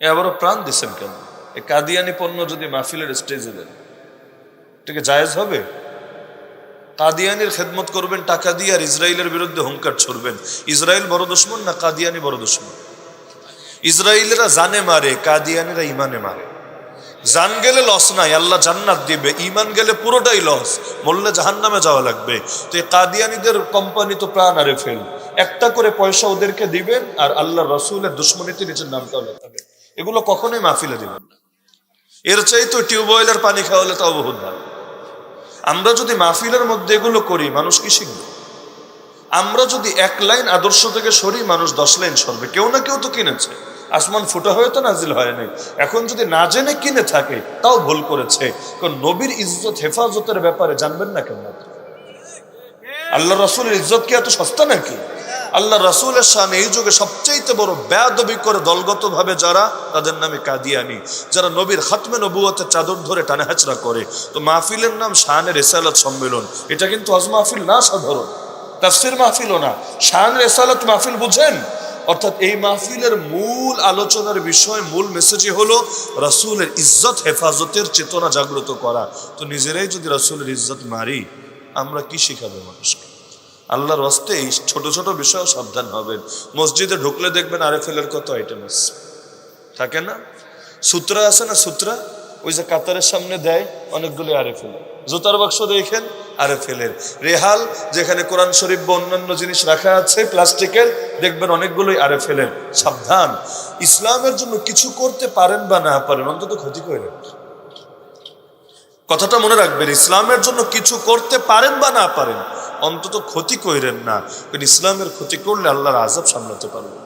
এ আবারও প্রাণ দিচ্ছেন কেন? এই কাদিয়ানি পণ্য যদি মাহফিলের স্টেজে দেন ঠিক জায়েজ হবে? কাদিয়ানির খেদমত করবেন টাকা দিয়ে আর ইসরায়েলের বিরুদ্ধে হুঙ্কার ছড়বেন। ইসরায়েল বড় দুশ্মন না কাদিয়ানি বড় দুশ্মন? ইসরায়েলেরা জানে মারে, কাদিয়ানিরা ইমানে মারে। জান গেলে লস নাই, আল্লাহ জান্নাত দিবে। ইমান গেলে পুরোটাই লস বললে জাহান নামে যাওয়া লাগবে। তো এই কাদিয়ানিদের কোম্পানি তো প্রাণ আরে ফেল একটা করে পয়সা ওদেরকে দিবেন আর আল্লাহ রসুলের দুশ্মনীতে নিজের নামটাও লেখাবেন এগুলো কখনোই মাহফিলে দিবেন না। এর চাই তো টিউবওয়েলের পানি খাওয়ালে তাও বহুত ভালো। আমরা যদি মাহফিলের মধ্যে এগুলো করি, মানুষ কি শিখবে? আমরা যদি এক লাইন আদর্শ থেকে সরি, মানুষ দশ লাইন সরবে। কেউ না কেউ তো কিনেছে। আসমান ফুটা হয়ে তো নাজিল হয় নাই। এখন যদি না জেনে কিনে থাকে, তাও ভুল করেছে। নবীর ইজ্জত হেফাজতের ব্যাপারে জানবেন না আপনি? আল্লাহ রসুলের ইজ্জত কি এত সস্তা নাকি? আল্লাহ রসুলের শান এই যুগে সবচাইতে বড় ব্যাদবি করে দলগতভাবে যারা, তাদের নামে কাদিয়ানি। যারা নবীর খাতমে নবুয়তের চাদর ধরে টানা হেঁচড়া করে। তো মাহফিলের নাম শানের রেসালত সম্মেলন। এটা কিন্তু হজ মাহফিল না সাধারণ। তাফসির মাহফিলও না। শান রেসালত মাহফিল বুঝেন? অর্থাৎ এই মাহফিলের মূল আলোচনার বিষয়, মূল মেসেজই হলো রাসূলের ইজ্জত, হেফাজতের চেতনা জাগ্রত করা। তো নিজেরাই যদি রাসূলের ইজ্জত মারি, আমরা কি শিখাবো মানুষকে? আল্লাহর হস্তে ছোট ছোট বিষয়েও সাবধান হবেন। মসজিদে ঢুকলে দেখবেন আরএফএলের কত আইটেম আছে। থাকে না? সূত্রা আছে না সূত্রা? ওই যে কাতারের সামনে দেয় অনেকগুলি আরএফএল জুতার বাক্স দেখেন আরে আরএফএলের রেহাল, যেখানে কোরআন শরীফ বা অন্যান্য জিনিস রাখা আছে, প্লাস্টিকের, দেখবেন অনেকগুলোই আরে আরএফএলের সাবধান। ইসলামের জন্য কিছু করতে পারেন বা না পারেন, অন্তত ক্ষতি করে কথাটা মনে রাখবেন, ইসলামের জন্য কিছু করতে পারেন বা না পারেন অন্তত ক্ষতি কইরেন না। কারণ ইসলামের ক্ষতি করলে আল্লাহর আজাব সামলাতে পারবেন